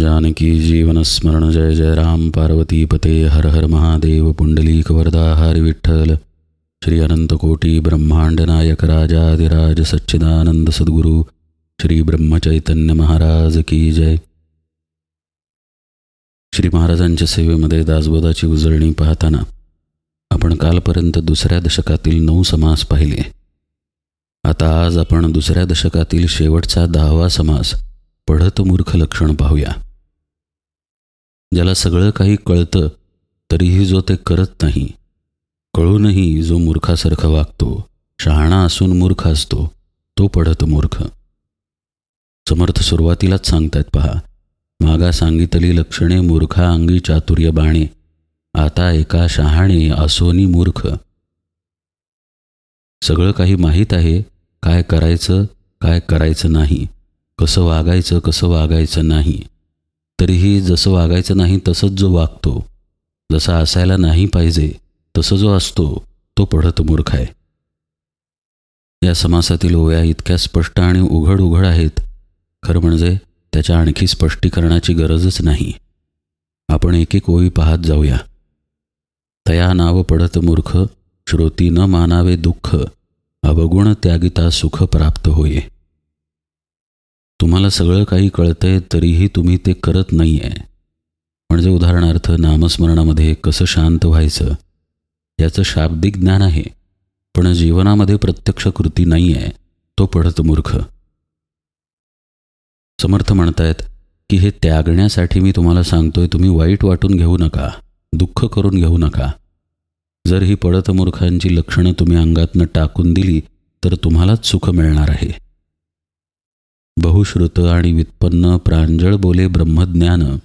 जानकी जीवनस्मरण जय जय राम। पार्वती पते हर हर महादेव। पुंडलीक वरदा हरि विठ्ठल। श्री अनंतकोटी ब्रह्मांड नायक राजाधिराज सच्चिदानंद सद्गुरू। श्री ब्रह्मचैतन्य महाराज की जय। श्री महाराजांच्या सेवेमध्ये दासबोधाची उजळणी पाहताना आपण कालपर्यंत दुसऱ्या दशकातील नऊ समास पाहिले. आता आज आपण दुसऱ्या दशकातील शेवटचा दहावा समास पढत मूर्ख लक्षण पाहूया. ज्याला सगळं काही कळतं तरीही जो ते करत नाही कळूनही जो मूर्खासारखा वागतो शहाणा असून मूर्ख असतो तो पढत मूर्ख. समर्थ सुरुवातीलाच सांगतायत पहा मागा सांगितली लक्षणे मूर्खा अंगी चातुर्य बाणे आता एका शहाणे असोनी मूर्ख. सगळं काही माहीत आहे काय करायचं काय करायचं नाही कसं वागायचं कसं वागायचं नाही. तरीही जसं वागायचं नाही तसंच जो वागतो जसा असायला नाही पाहिजे तसं जो असतो तो पढत मूर्ख आहे. या समासातील ओव्या इतक्या स्पष्ट आणि उघड उघड आहेत. खरं म्हणजे त्याच्या आणखी स्पष्टीकरणाची गरजच नाही. आपण एक एक ओळी पाहत जाऊया. तया नाव पडत मूर्ख श्रोती न मानावे दुःख अवगुण त्यागिता सुख प्राप्त होये. तुम्हाला सगळं काही कळतंय तरीही तुम्ही ते करत नाही आहे म्हणजे उदाहरणार्थ नामस्मरणामध्ये कसं शांत व्हायचं? याचं शाब्दिक ज्ञान आहे पण जीवनामध्ये प्रत्यक्ष कृती नाही आहे तो पडत मूर्ख. समर्थ म्हणतायत की हे त्यागण्यासाठी मी तुम्हाला सांगतोय तुम्ही वाईट वाटून घेऊ नका दुःख करून घेऊ नका. जर ही पडत मूर्खांची लक्षणं तुम्ही अंगातनं टाकून दिली तर तुम्हालाच सुख मिळणार आहे. बहुश्रुत आणि व्युत्पन्न प्रांजळ बोले ब्रह्मज्ञान.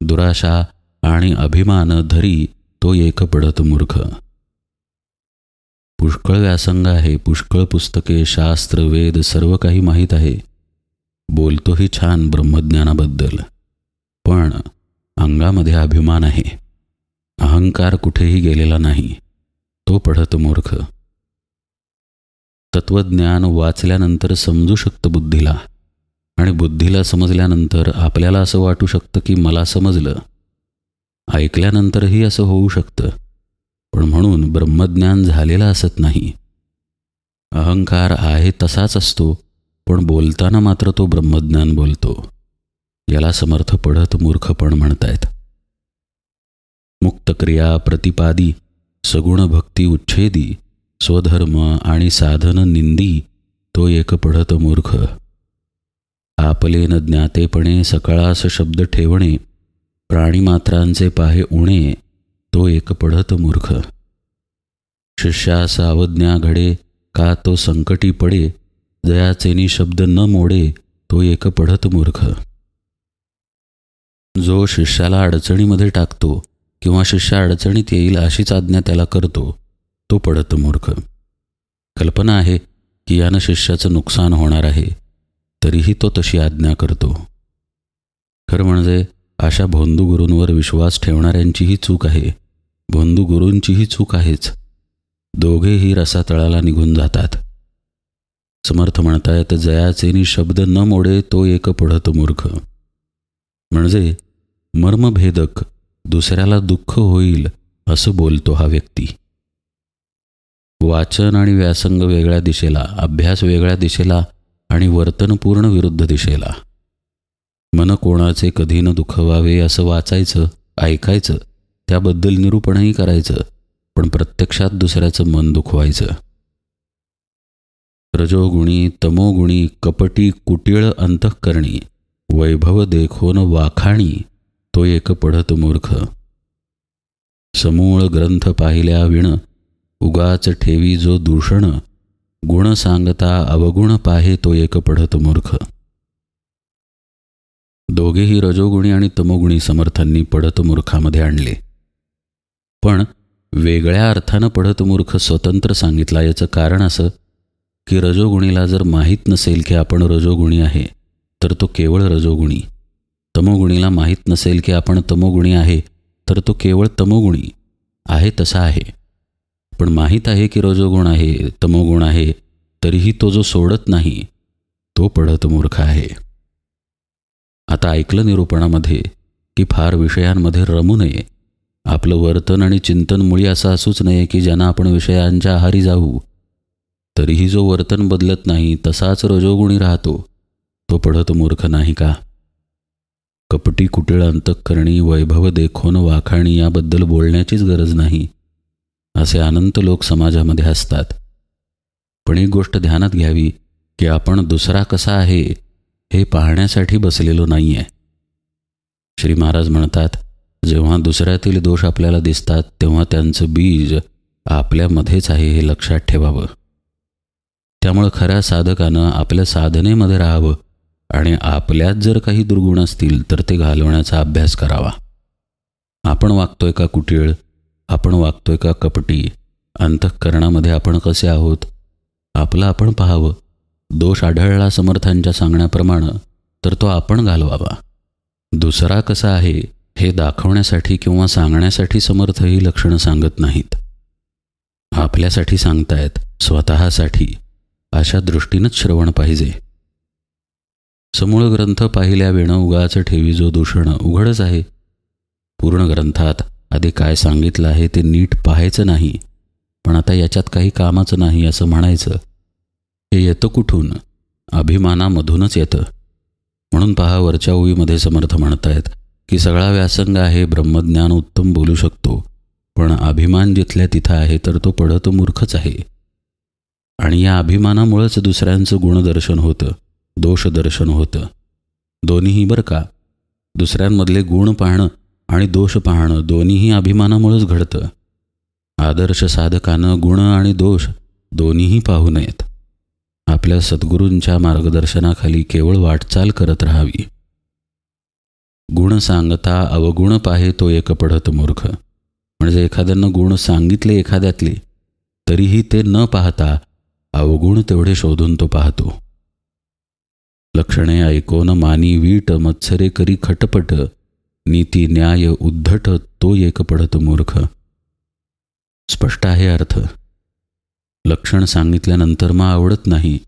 दुराशा आणि अभिमान धरी तो एक पडत मूर्ख. पुष्कळ व्यासंग आहे पुष्कळ पुस्तके शास्त्र वेद सर्व काही माहीत आहे. बोलतोही छान ब्रह्मज्ञानाबद्दल. पण अंगामध्ये अभिमान आहे. अहंकार कुठेही गेलेला नाही. तो पढत मूर्ख. तत्वज्ञान वाचल्यानंतर समजू शकतं बुद्धीला. आणि बुद्धीला समजल्यानंतर आपल्याला असं वाटू शकतं की मला समजलं. ऐकल्यानंतरही असं होऊ शकतं. पण म्हणून ब्रह्मज्ञान झालेलं असत नाही. अहंकार आहे तसाच असतो पण बोलताना मात्र तो ब्रह्मज्ञान बोलतो. याला समर्थ पढत मूर्खपण म्हणतायत. मुक्तक्रिया प्रतिपादी सगुण भक्ती उच्छेदी स्वधर्म आणि साधन निंदी तो एक पढत मूर्ख. आपले न ज्ञातेपणे सकाळास शब्द ठेवणे प्राणीमात्रांचे पाहे उणे तो एक पढत मूर्ख. शिष्यास अवज्ञा घडे का तो संकटी पडे जयाचेनी शब्द न मोडे तो एक पढत मूर्ख. जो शिष्याला अडचणीमध्ये टाकतो किंवा शिष्य अडचणीत येईल अशीच आज्ञा त्याला करतो तो पडत मूर्ख. कल्पना आहे की यानं शिष्याचं नुकसान होणार आहे. तरीही तो तशी आज्ञा करतो. खरं म्हणजे अशा भोंदू गुरूंवर विश्वास ठेवणाऱ्यांचीही चूक आहे. भोंदू गुरूंचीही चूक आहेच. दोघेही रसातळाला निघून जातात. समर्थ म्हणतायत जयाचेनी शब्द न मोडे तो एक पडत मूर्ख. म्हणजे मर्मभेदक दुसऱ्याला दुःख होईल असं बोलतो हा व्यक्ती. वाचन आणि व्यासंग वेगळ्या दिशेला अभ्यास वेगळ्या दिशेला आणि वर्तनपूर्ण विरुद्ध दिशेला. मन कोणाचे कधी न दुखवावे असं वाचायचं ऐकायचं त्याबद्दल निरूपणही करायचं पण प्रत्यक्षात दुसऱ्याचं मन दुखवायचं. रजोगुणी तमोगुणी कपटी कुटिळ अंतःकरणी वैभव देखोन वाखाणी तो एक पढत मूर्ख. समूळ ग्रंथ पाहिल्या विण उगाच ठेवी जो दूषण गुण सांगता अवगुण पाहे तो एक पढत मूर्ख. दोघेही रजोगुणी आणि तमोगुणी समर्थांनी पढत मूर्खामध्ये आणले. पण वेगळ्या अर्थानं पढत मूर्ख स्वतंत्र सांगितला याचं कारण असं की रजोगुणीला जर माहीत नसेल की आपण रजोगुणी आहे तर तो केवळ रजोगुणी. तमोगुणीला माहीत नसेल की आपण तमोगुणी आहे तर तो केवळ तमोगुणी. आहे तसा आहे. पण माहीत आहे की रजोगुण आहे तमोगुण आहे तरीही तो जो सोडत नाही तो पढत मूर्ख आहे. आता ऐकलं निरूपणामध्ये की फार विषयांमध्ये रमू नये. आपलं वर्तन आणि चिंतन मुळी असं असूच नये की ज्यांना आपण विषयांच्या आहारी जाऊ. तरीही जो वर्तन बदलत नाही तसाच रजोगुणी राहतो. तो पढत मूर्ख नाही का? कपटी कुटिळ अंतःकरणी वैभव देखोन वाखाणी याबद्दल बोलण्याचीच गरज नाही. असे अनंत लोक समाजामध्ये असतात पण एक गोष्ट ध्यानात घ्यावी की आपण दुसरा कसा आहे हे पाहण्यासाठी बसलेलो नाही आहे श्री महाराज म्हणतात जेव्हा दुसऱ्यातील दोष आपल्याला दिसतात तेव्हा त्यांचं बीज आपल्यामध्येच आहे हे लक्षात ठेवावं. त्यामुळं खऱ्या साधकानं आपल्या साधनेमध्ये राहावं आणि आपल्यात जर काही दुर्गुण असतील तर ते घालवण्याचा अभ्यास करावा. आपण वागतोय का कुटीळ? आपण वागतोय का कपटी? अंतःकरणामध्ये आपण कसे आहोत? आपलं आपण पाहावं. दोष आढळला समर्थांच्या सांगण्याप्रमाणे तर तो आपण घालवावा. दुसरा कसा आहे हे दाखवण्यासाठी किंवा सांगण्यासाठी समर्थ ही लक्षणं सांगत नाहीत. आपल्यासाठी सांगतायत स्वतःसाठी. अशा दृष्टीनंच श्रवण पाहिजे. समूळ ग्रंथ पाहिल्या वेणं उगाचं ठेवी जो दूषण उघडच आहे. पूर्ण ग्रंथात आधी काय सांगितलं आहे ते नीट पाहायचं नाही पण आता याच्यात काही कामाचं नाही असं म्हणायचं. हे येतं कुठून? अभिमानामधूनच येतं. म्हणून पहा वरच्या ओळीमध्ये समर्थ म्हणतायत की सगळा व्यासंग आहे ब्रह्मज्ञान उत्तम बोलू शकतो पण अभिमान जिथल्या तिथं आहे तर तो पडत मूर्खच आहे. आणि या अभिमानामुळंच दुसऱ्यांचं गुणदर्शन होतं दोषदर्शन होतं. दोन्हीही बरं का? दुसऱ्यांमधले गुण पाहणं आणि दोष पाहणं दोन्हीही अभिमानामुळंच घडतं. आदर्श साधकानं गुण आणि दोष दोन्हीही पाहू नयेत. आपल्या सद्गुरूंच्या मार्गदर्शनाखाली केवळ वाटचाल करत राहावी. गुण सांगता अवगुण पाहे तो एक पडत मूर्ख. म्हणजे एखाद्यानं गुण सांगितले एखाद्यातले तरीही ते न पाहता अवगुण तेवढे शोधून तो पाहतो. लक्षणे ऐकोन मानी वीट मत्सरे करी खटपट. नीती न्याय उद्धट तो एक पडत मूर्ख. स्पष्ट आहे अर्थ. लक्षण सांगितल्यानंतर मग आवडत नाही.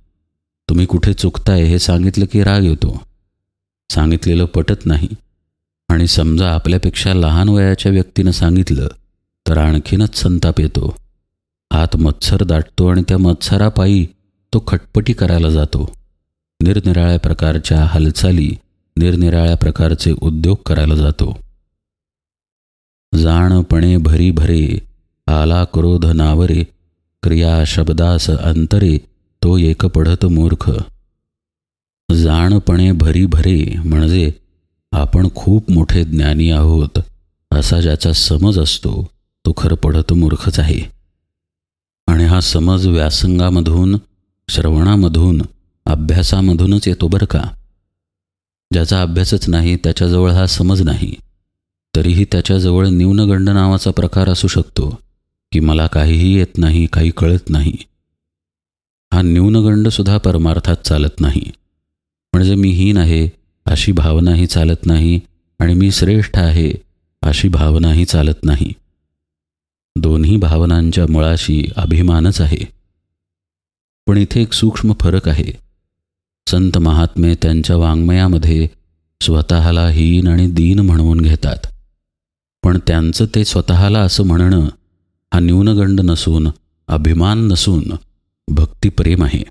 तुम्ही कुठे चुकताय हे सांगितलं की राग येतो. सांगितलेलं पटत नाही. आणि समजा आपल्यापेक्षा लहान वयाच्या व्यक्तीनं सांगितलं तर आणखीनच संताप येतो. हात मत्सर दाटतो आणि त्या मत्सरापायी तो खटपटी करायला जातो. निरनिराळ्या प्रकारच्या हालचाली निरनिराळ्या प्रकारचे उद्योग करायला जातो. जाणपणे भरी भरे आला क्रोध नावरे क्रिया शब्दास अंतरे तो एक पढत मूर्ख. जाणपणे भरी भरे म्हणजे आपण खूप मोठे ज्ञानी आहोत असा ज्याचा समज असतो तो खरं पडत मूर्खच आहे. आणि हा समज व्यासंगामधून श्रवणामधून अभ्यासामधूनच येतो बरं का? ज्याचा अभ्यासच नाही त्याच्याजवळ हा समज नाही. तरीही त्याच्याजवळ न्यूनगंड नावाचा प्रकार असू शकतो की मला काहीही येत नाही काही कळत नाही. हा न्यूनगंडसुद्धा परमार्थात चालत नाही. म्हणजे मी हीन आहे अशी भावनाही चालत नाही आणि मी श्रेष्ठ आहे अशी भावनाही चालत नाही. दोन्ही भावनांच्या मुळाशी अभिमानच आहे. पण इथे एक सूक्ष्म फरक आहे. संत महात्मे त्यांच्या वाङ्मयामध्ये स्वतःला हीन आणि दीन म्हणवून घेतात. पण त्यांचं ते स्वतःला असं म्हणणं हा न्यूनगंड नसून अभिमान नसून भक्तिप्रेम आहे.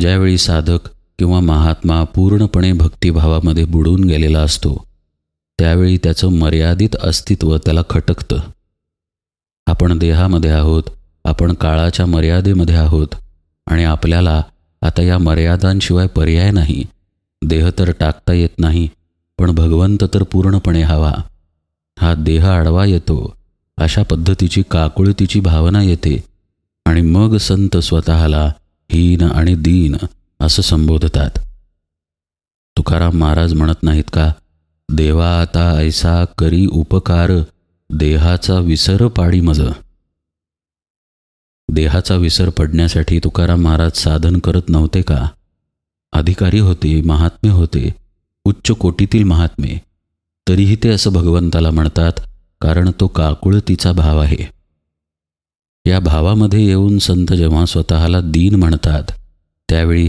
ज्यावेळी साधक किंवा महात्मा पूर्णपणे भक्तिभावामध्ये बुडून गेलेला असतो त्यावेळी त्याचं मर्यादित अस्तित्व त्याला खटकतं. आपण देहामध्ये आहोत आपण काळाच्या मर्यादेमध्ये आहोत आणि आपल्याला आता या मर्यादांशिवाय पर्याय नाही. देह तर टाकता येत नाही पण भगवंत तर पूर्णपणे हवा. हा देह आडवा येतो अशा पद्धतीची काकुळतीची भावना येते. आणि मग संत स्वतःला हीन आणि दीन असं संबोधतात. तुकाराम महाराज म्हणत नाहीत का देवा आता ऐसा करी उपकार देहाचा विसर पाडी मज. देहाचा विसर पडण्यासाठी तुकाराम महाराज साधन करत नव्हते का? अधिकारी होते महात्मे होते उच्च कोटीतील महात्मे. तरीही ते असं भगवंताला म्हणतात कारण तो काकुळतीचा भाव आहे. या भावामध्ये येऊन संत जेव्हा स्वतःला दीन म्हणतात त्यावेळी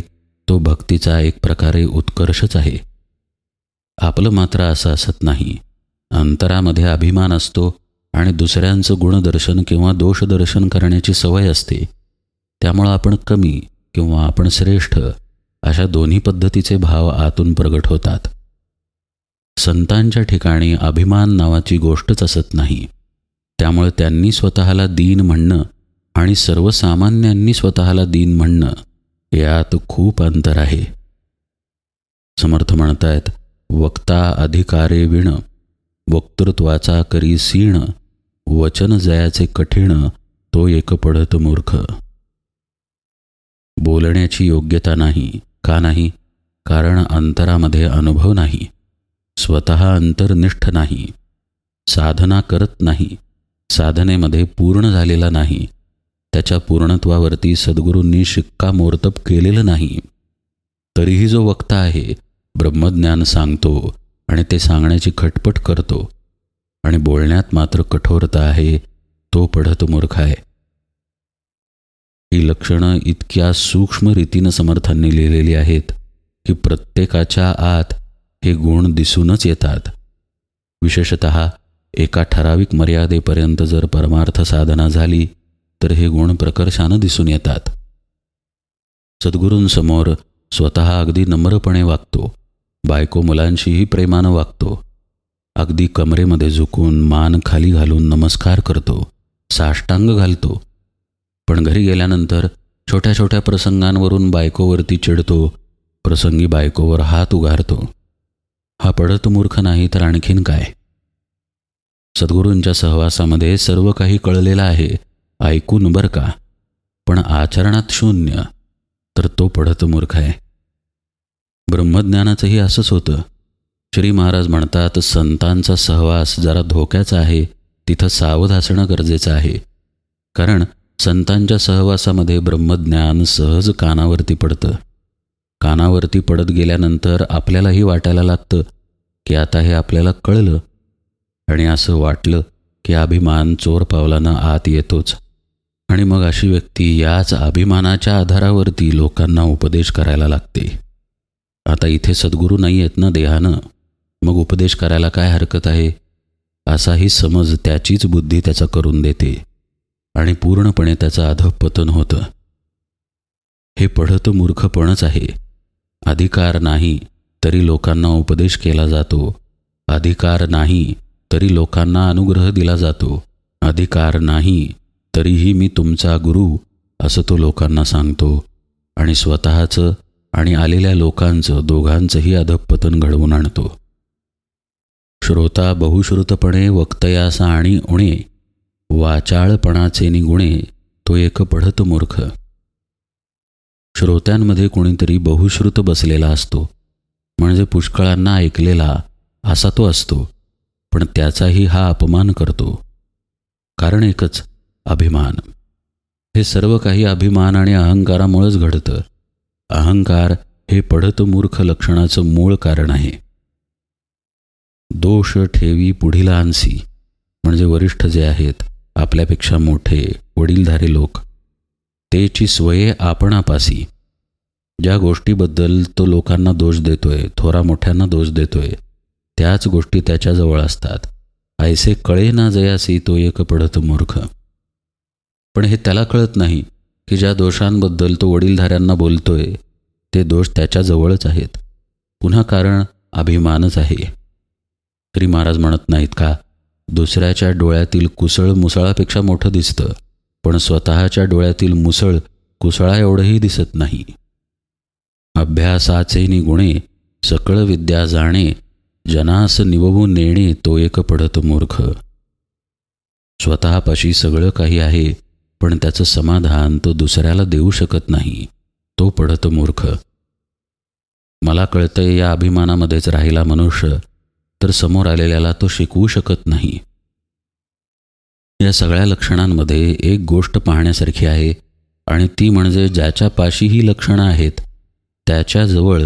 तो भक्तीचा एक प्रकारे उत्कर्षच आहे. आपलं मात्र असं असत नाही. अंतरामध्ये अभिमान असतो आणि दुसऱ्यांचं गुणदर्शन किंवा दोषदर्शन करण्याची सवय असते त्यामुळं आपण कमी किंवा आपण श्रेष्ठ अशा दोन्ही पद्धतीचे भाव आतून प्रगट होतात. संतांच्या ठिकाणी अभिमान नावाची गोष्टच असत नाही. त्यामुळे त्यांनी स्वतःला दीन म्हणणं आणि सर्वसामान्यांनी स्वतःला दीन म्हणणं यात खूप अंतर आहे. समर्थ म्हणतायत वक्ता अधिकारे विण वक्तृत्वाचा करी सीण वचन जयाचे कठीण तो एक पडत मूर्ख. बोलण्याची योग्यता नाही का नाही? कारण अंतरामध्ये अनुभव नाही. स्वतः अंतर्निष्ठ नाही. साधना करत नाही. साधनेमध्ये पूर्ण झालेला नाही. त्याच्या पूर्णत्वावरती सद्गुरूंनी शिक्कामोर्तब केलेलं नाही. तरीही जो वक्ता आहे ब्रह्मज्ञान सांगतो आणि ते सांगण्याची खटपट करतो. आणि बोलण्यात मात्र कठोरता आहे तो पढत मूर्ख आहे. ही लक्षणं इतक्या सूक्ष्म रीतीनं समर्थांनी लिहिलेली आहेत की प्रत्येकाच्या आत हे गुण दिसूनच येतात. विशेषत एका ठराविक मर्यादेपर्यंत जर परमार्थ साधना झाली तर हे गुण प्रकर्षानं दिसून येतात. सद्गुरूंसमोर स्वतः अगदी नम्रपणे वागतो बायको मुलांशीही प्रेमानं वागतो अगदी कमरेमध्ये झुकून मान खाली घालून नमस्कार करतो साष्टांग घालतो. पण घरी गेल्यानंतर छोट्या छोट्या प्रसंगांवरून बायकोवरती चिडतो प्रसंगी बायकोवर हात उगारतो हा पडत मूर्ख नाही तर आणखीन काय? सद्गुरूंच्या सहवासामध्ये सर्व काही कळलेलं आहे ऐकून बरं का? पण आचरणात शून्य तर तो पडत मूर्ख आहे. ब्रह्मज्ञानाचंही असंच होतं. श्री महाराज म्हणतात संतांचा सहवास जरा धोक्याचा आहे तिथं सावध असणं गरजेचं आहे. कारण संतांच्या सहवासामध्ये ब्रह्मज्ञान सहज कानावरती पडतं. कानावरती पडत गेल्यानंतर आपल्यालाही वाटायला लागतं की आता हे आपल्याला कळलं. आणि असं वाटलं की अभिमान चोर पावलानं आत येतोच. आणि मग अशी व्यक्ती याच अभिमानाच्या आधारावरती लोकांना उपदेश करायला लागते. आता इथे सद्गुरू नाही आहेत ना देहानं? मग उपदेश करायला काय हरकत आहे? असाही समज त्याचीच बुद्धी त्याचा करून देते. आणि पूर्णपणे त्याचं अधपतन होतं. हे पढत मूर्खपणच आहे. अधिकार नाही तरी लोकांना उपदेश केला जातो. अधिकार नाही तरी लोकांना अनुग्रह दिला जातो. अधिकार नाही तरीही मी तुमचा गुरु असं तो लोकांना सांगतो. आणि स्वतःचं आणि आलेल्या लोकांचं दोघांचंही अधपतन घडवून आणतो. श्रोता बहुश्रुतपणे वक्तयासा आणि उणे वाचाळपणाचे निगुणे तो एक पढत मूर्ख. श्रोत्यांमध्ये कोणीतरी बहुश्रुत बसलेला असतो म्हणजे पुष्कळांना ऐकलेला असा तो असतो पण त्याचाही हा अपमान करतो. कारण एकच अभिमान. हे सर्व काही अभिमान आणि अहंकारामुळेच घडतं. अहंकार हे पढत मूर्ख लक्षणाचं मूळ कारण आहे. दोष ठेवी पुढीलांसी म्हणजे वरिष्ठ जे आहेत आपल्यापेक्षा मोठे वडीलधारे लोक तेची स्वये आपणापासी. ज्या गोष्टीबद्दल तो लोकांना दोष देतोय थोरा मोठ्यांना दोष देतोय त्याच गोष्टी त्याच्याजवळ असतात. ऐसे कळे ना जयासी तो एक पडत मूर्ख. पण हे त्याला कळत नाही की ज्या दोषांबद्दल तो वडीलधाऱ्यांना बोलतोय ते दोष त्याच्याजवळच आहेत. पुन्हा कारण अभिमानच आहे. श्री महाराज म्हणत नाहीत का? दुसऱ्याच्या डोळ्यातील कुसळ मुसळापेक्षा मोठं दिसतं पण स्वतःच्या डोळ्यातील मुसळ कुसळा एवढंही दिसत नाही. अभ्यासाचे गुणे सकळ विद्या जाणे जनास निववून नेणे तो एक पडत मूर्ख. स्वतःपाशी सगळं काही आहे पण त्याचं समाधान तो दुसऱ्याला देऊ शकत नाही तो पडत मूर्ख. मला कळतंय या अभिमानामध्येच राहिला मनुष्य तर समोर आलेल्याला तो शिकवू शकत नाही. या सगळ्या लक्षणांमध्ये एक गोष्ट पाहण्यासारखी आहे आणि ती म्हणजे ज्याच्या पाशी ही लक्षणं आहेत त्याच्याजवळ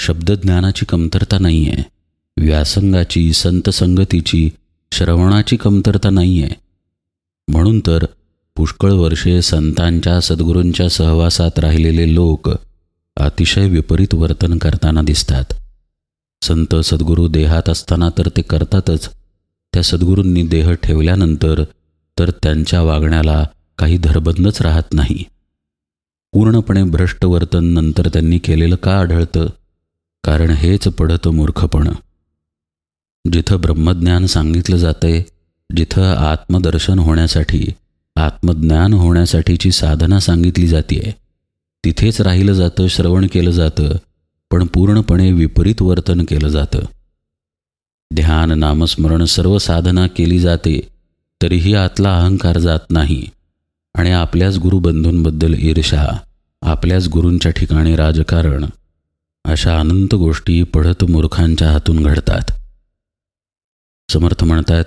शब्दज्ञानाची कमतरता नाही आहे व्यासंगाची संतसंगतीची श्रवणाची कमतरता नाही आहे म्हणून तर पुष्कळ वर्षे संतांच्या सद्गुरूंच्या सहवासात राहिलेले लोक अतिशय विपरीत वर्तन करताना दिसतात. संत सद्गुरू देहात असताना तर ते करतातच. त्या सद्गुरूंनी देह ठेवल्यानंतर तर त्यांच्या वागण्याला काही धरबंदच राहत नाही. पूर्णपणे भ्रष्ट वर्तन नंतर त्यांनी केलेलं का आढळतं? कारण हेच पडतं मूर्खपण. जिथं ब्रह्मज्ञान सांगितलं जातंय जिथं आत्मदर्शन होण्यासाठी आत्मज्ञान होण्यासाठीची साधना सांगितली जाते तिथेच राहिलं जातं श्रवण केलं जातं पण पूर्णपणे विपरीत वर्तन केलं जातं. ध्यान नामस्मरण सर्व साधना केली जाते तरीही आतला अहंकार जात नाही. आणि आपल्याच गुरुबंधूंबद्दल ईर्षा आपल्याच गुरूंच्या ठिकाणी राजकारण अशा अनंत गोष्टी पढत मूर्खांच्या हातून घडतात. समर्थ म्हणतात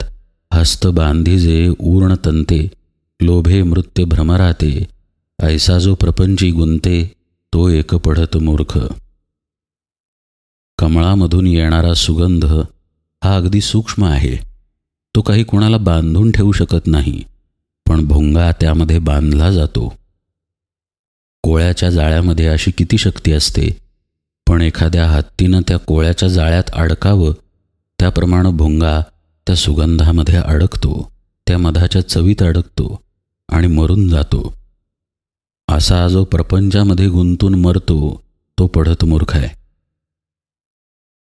हस्त बांधीजे ऊर्ण तंते लोभे मृत्य भ्रमराते ऐसा जो प्रपंची गुंते तो एक पढत मूर्ख. कमळामधून येणारा सुगंध हा अगदी सूक्ष्म आहे. तो काही कोणाला बांधून ठेवू शकत नाही पण भोंगा त्यामध्ये बांधला जातो. कोळ्याच्या जाळ्यामध्ये अशी किती शक्ती असते? पण एखाद्या हत्तीनं त्या कोळ्याच्या जाळ्यात अडकावं त्याप्रमाणे भोंगा त्या सुगंधामध्ये अडकतो त्या मधाच्या चवीत अडकतो आणि मरून जातो. असा जो प्रपंचामध्ये गुंतून मरतो तो पडत मूर्ख आहे.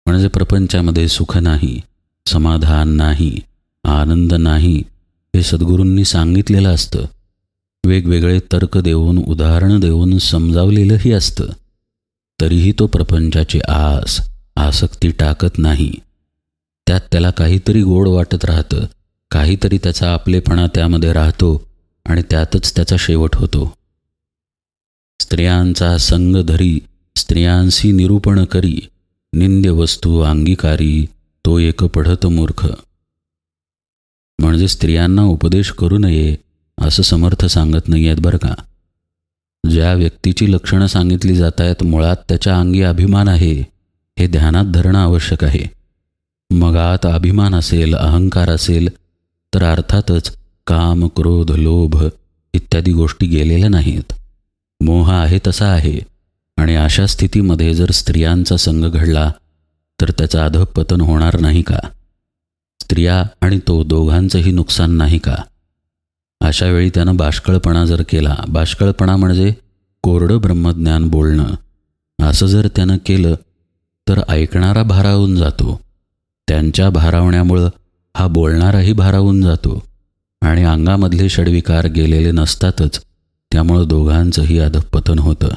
म्हणजे प्रपंचामध्ये सुख नाही समाधान नाही आनंद नाही हे सद्गुरूंनी सांगितलेलं असतं. वेगवेगळे तर्क देऊन उदाहरणं देऊन समजावलेलंही असतं. तरीही तो प्रपंचाची आस आसक्ती टाकत नाही. त्यात त्याला काहीतरी गोड वाटत राहतं काहीतरी त्याचा आपलेपणा त्यामध्ये राहतो आणि त्यातच त्याचा शेवट होतो. स्त्रियांचा संग धरी स्त्रियांशी निरूपण करी निंद्य वस्तू अंगीकारी तो एक पढत मूर्ख. म्हणजे स्त्रियांना उपदेश करू नये असं समर्थ सांगत नाही आहेत बरं का? ज्या व्यक्तीची लक्षणं सांगितली जात आहेत मुळात त्याच्या अंगी अभिमान आहे हे ध्यानात धरणं आवश्यक आहे. मगात अभिमान असेल अहंकार असेल तर अर्थातच काम क्रोध लोभ इत्यादी गोष्टी गेलेल्या नाहीत. मोह आहे तसा आहे आणि अशा स्थितीमध्ये जर स्त्रियांचा संघ घडला तर त्याचं अधपतन होणार नाही का? स्त्रिया आणि तो दोघांचंही नुकसान नाही का? अशा वेळी त्यानं बाष्कळपणा जर केला बाष्कळपणा म्हणजे कोरडं ब्रह्मज्ञान बोलणं. असं जर त्यानं केलं तर ऐकणारा भारावून जातो. त्यांच्या भारावण्यामुळं हा बोलणाराही भारावून जातो. आणि अंगामधले षडविकार गेलेले नसतातच त्यामुळं दोघांचंही अधपतन होतं.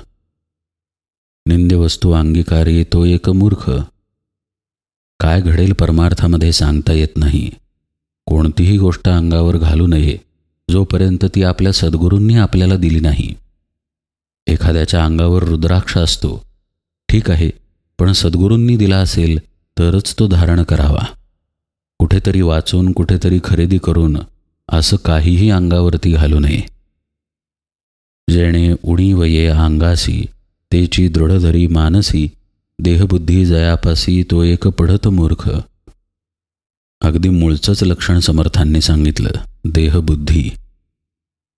निंद्यवस्तू अंगीकारी तो एक मूर्ख. काय घडेल परमार्थामध्ये सांगता येत नाही. कोणतीही गोष्ट अंगावर घालू नये जोपर्यंत ती आपल्या सद्गुरूंनी आपल्याला दिली नाही. एखाद्याच्या अंगावर रुद्राक्ष असतो. ठीक आहे पण सद्गुरूंनी दिला असेल तरच तो धारण करावा. कुठेतरी वाचून कुठेतरी खरेदी करून असं काहीही अंगावरती घालू नये. जेणे उणी वये अंगासी तेची दृढधरी मानसी देहबुद्धी जयापासी तो एक पढत मूर्ख. अगदी मूळचंच लक्षण समर्थांनी सांगितलं देहबुद्धी.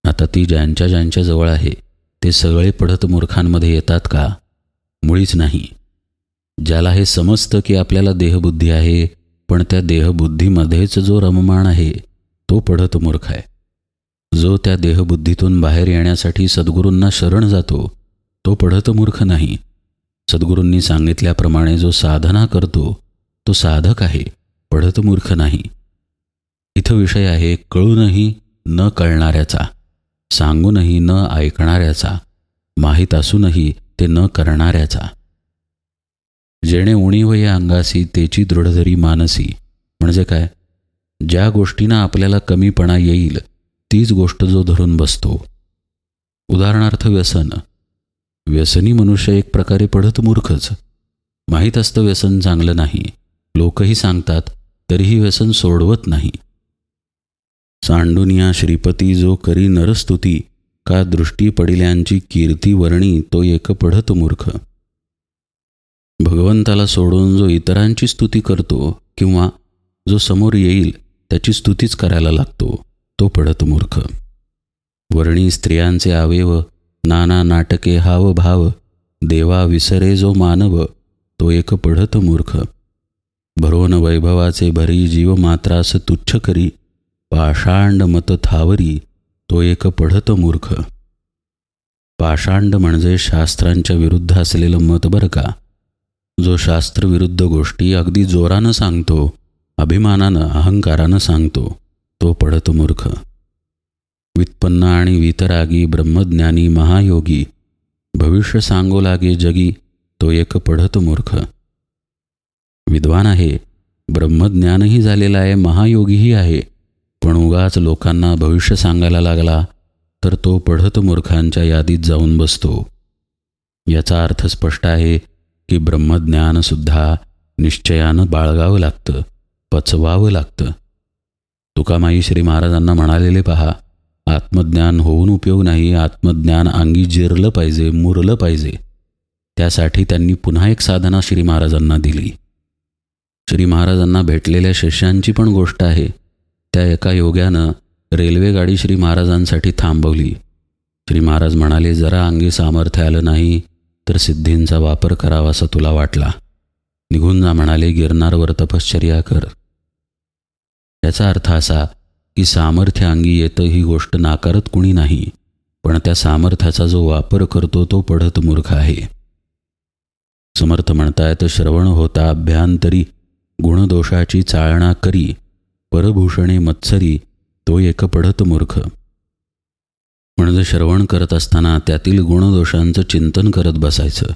आता ती ज्यांच्या ज्यांच्या जवळ आहे ते सगळे पढत मूर्खांमध्ये येतात का? मुळीच नाही. ज्याला हे समजतं की आपल्याला देहबुद्धी आहे पण त्या देहबुद्धीमध्येच जो रममाण आहे तो पढत मूर्ख आहे. जो त्या देहबुद्धीतून बाहेर येण्यासाठी सद्गुरूंना शरण जातो तो पढत मूर्ख नाही. सद्गुरूंनी सांगितल्याप्रमाणे जो साधना करतो तो साधक आहे पढत मूर्ख नाही. इथं विषय आहे कळूनही न कळणाऱ्याचा सांगूनही न ऐकणाऱ्याचा माहीत असूनही ते न करणाऱ्याचा. जेणे उणीव या अंगासी तेची दृढधरी मानसी म्हणजे काय? ज्या गोष्टींना आपल्याला कमीपणा येईल तीच गोष्ट जो धरून बसतो. उदाहरणार्थ व्यसन. व्यसनी मनुष्य एक प्रकारे पडत मूर्खच. माहीत असतं व्यसन चांगलं नाही. लोकही सांगतात तरीही व्यसन सोडवत नाही. सांडुनिया श्रीपती जो करी नरस्तुती का दृष्टी पडिल्यांची कीर्ती वर्णी तो एक पढत मूर्ख. भगवंताला सोडून जो इतरांची स्तुती करतो किंवा जो समोर येईल त्याची स्तुतीच करायला लागतो तो पडत मूर्ख. वर्णी स्त्रियांचे आवेव नाना नाटके हाव भाव देवा विसरे जो मानव तो एक पढत मूर्ख. भरोन वैभवाचे भरी जीव मात्रास तुच्छ करी पाषांड मत थावरी तो एक पढत मूर्ख. पाषांड म्हणजे शास्त्रांच्या विरुद्ध असलेलं मत बरं का? जो शास्त्रविरुद्ध गोष्टी अगदी जोरानं सांगतो अभिमानानं अहंकारानं सांगतो तो पढत मूर्ख. वित्पन्न आणि वितरागी ब्रह्मज्ञानी महायोगी भविष्य सांगो लागे जगी तो एक पढत मूर्ख. विद्वान आहे ब्रह्मज्ञानही झालेला आहे महायोगीही आहे पण उगाच लोकांना भविष्य सांगायला लागला तर तो पढत मूर्खांच्या यादीत जाऊन बसतो. याचा अर्थ स्पष्ट आहे की ब्रह्मज्ञानसुद्धा निश्चयानं बाळगावं लागतं पचवावं लागतं. तुकामाई श्री महाराजांना म्हणालेले पहा आत्मज्ञान होऊन उपयोग नाही आत्मज्ञान अंगी जिरलं पाहिजे मुरलं पाहिजे. त्यासाठी त्यांनी पुन्हा एक साधना श्री महाराजांना दिली. श्री महाराजांना भेटलेल्या शिष्यांची पण गोष्ट आहे. त्या एका योग्यानं रेल्वेगाडी श्री महाराजांसाठी थांबवली. श्री महाराज म्हणाले जरा अंगी सामर्थ्य आलं नाही तर सिद्धींचा वापर करावा असं तुला वाटला. निघून जा म्हणाले गिरणारवर तपश्चर्या कर. याचा अर्थ असा की सामर्थ्य अंगी येतं ही गोष्ट नाकारत कुणी नाही पण त्या सामर्थ्याचा जो वापर करतो तो पढत मूर्ख आहे. समर्थ म्हणतायत श्रवण होता अभ्यांतरी गुणदोषाची चाळणा करी परभूषणे मत्सरी तो एक पढत मूर्ख. म्हणजे श्रवण करत असताना त्यातील गुणदोषांचं चिंतन करत बसायचं.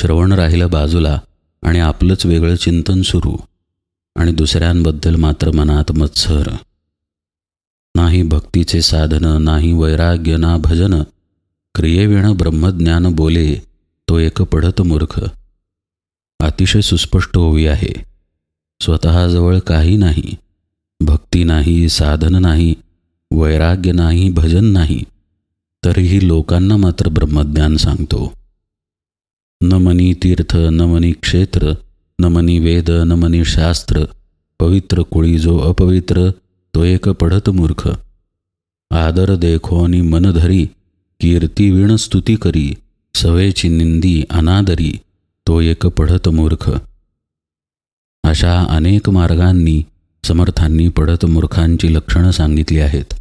श्रवण राहिलं बाजूला आणि आपलंच वेगळं चिंतन सुरू. आणि दुसऱ्यांबद्दल मात्र मनात मत्सर. नाही भक्तीचे साधन नाही वैराग्य ना भजन. क्रियेविण ब्रह्मज्ञान बोले तो एक पडत मूर्ख. अतिशय सुस्पष्ट होवी आहे. स्वतःजवळ काही नाही. भक्ती नाही साधन नाही वैराग्य नाही भजन नाही. तरीही लोकांना मात्र ब्रह्मज्ञान सांगतो. न मनी तीर्थ न मनी क्षेत्र न मनी वेद न मनी शास्त्र पवित्र कुळी जो अपवित्र तो एक पढत मूर्ख. आदर देखोनी मन धरी कीर्ती विण स्तुती करी सवेची निंदी अनादरी तो एक पढत मूर्ख. अशा अनेक मार्गांनी समर्थांनी पढत मूर्खांची लक्षणं सांगितली आहेत.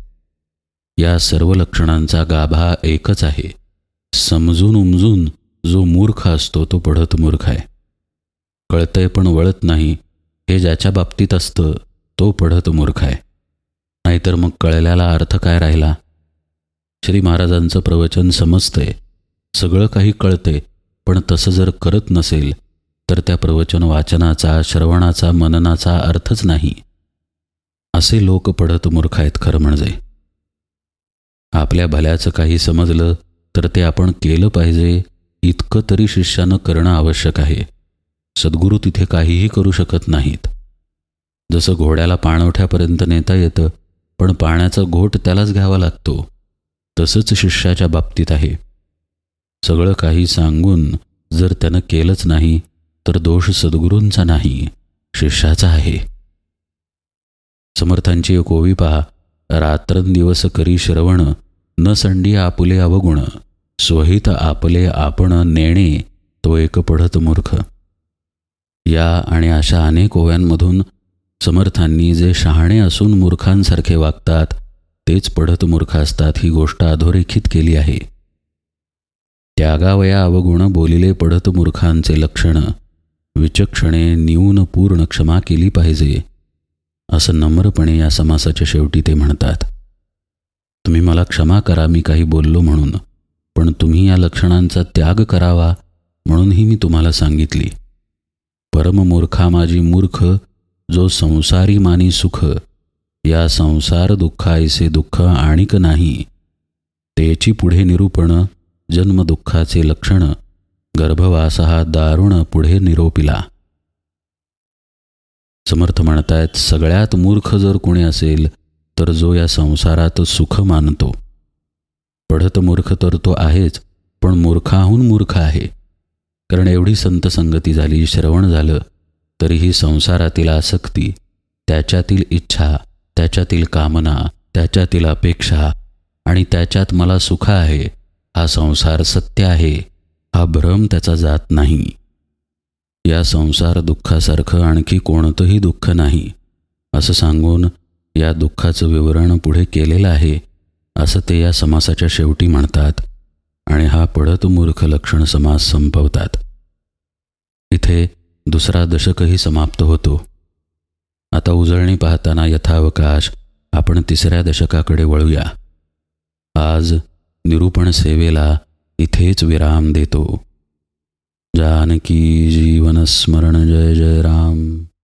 या सर्व लक्षणांचा गाभा एकच आहे. समजून उमजून जो मूर्ख असतो तो पढत मूर्ख आहे. कळतंय पण वळत नाही हे ज्याच्या बाबतीत असतं तो पढत मूर्ख आहे. नाहीतर मग कळल्याला अर्थ काय राहिला? श्री महाराजांचं प्रवचन समजते सगळं काही कळते पण तसं जर करत नसेल तर त्या प्रवचन वाचनाचा श्रवणाचा मननाचा अर्थच नाही. असे लोक पडत मूर्ख आहेत खरं म्हणजे. आपल्या भल्याचं काही समजलं तर ते आपण केलं पाहिजे इतकं तरी शिष्यानं करणं आवश्यक आहे. सद्गुरू तिथे काहीही करू शकत नाहीत. जसं घोड्याला पाणवठ्यापर्यंत नेता येतं पण पाण्याचा घोट त्यालाच घ्यावा लागतो. तसंच शिष्याच्या बाबतीत आहे. सगळं काही सांगून जर त्यानं केलंच नाही तर दोष सद्गुरूंचा नाही शिष्याचा आहे. समर्थांची एक ओवी पहा. रात्रंदिवस करी श्रवण न संडी आपुले अवगुण स्वहित आपले आपण नेणे तो एक पढत मूर्ख. या आणि अशा अनेक ओव्यांमधून समर्थांनी जे शहाणे असून मूर्खांसारखे वागतात तेच पढत मूर्ख असतात ही गोष्ट अधोरेखित केली आहे. त्यागावया अवगुण बोलिले पढत मूर्खांचे लक्षण विचक्षणे न्यून पूर्ण क्षमा केली पाहिजे असं नम्रपणे या समासाच्या शेवटी ते म्हणतात. तुम्ही मला क्षमा करा मी काही बोललो म्हणून पण तुम्ही या लक्षणांचा त्याग करावा म्हणूनही मी तुम्हाला सांगितली. परममूर्खा माझी मूर्ख जो संसारी मानी सुख या संसार दुःखायसे दुःख आणिक नाही. तेची पुढे निरूपण जन्मदुःखाचे लक्षण गर्भवास हा दारुण पुढे निरोपिला. समर्थ म्हणतायत सगळ्यात मूर्ख जर कोणी असेल तर जो या संसारात सुख मानतो. पढत मूर्ख तर तो आहेच पण मूर्खाहून मूर्ख आहे. कारण एवढी संत संगती झाली श्रवण झालं तरीही संसारातील आसक्ती त्याच्यातील इच्छा त्याच्यातील कामना त्याच्यातील अपेक्षा आणि त्याच्यात मला सुख आहे हा संसार सत्य आहे हा भ्रम त्याचा जात नाही. या संसार दुःखासारखं आणखी कोणतंही दुःख नाही असं सांगून या दुःखाचं विवरण पुढे केलेलं आहे असं ते या समासाच्या शेवटी म्हणतात आणि हा पडत मूर्ख लक्षण समास संपवतात. इथे दुसरा दशकही समाप्त होतो. आता उजळणी पाहताना यथावकाश आपण तिसऱ्या दशकाकडे वळूया. आज निरूपण सेवेला इथेच विराम देतो. जानकी जीवन स्मरण जय जय राम.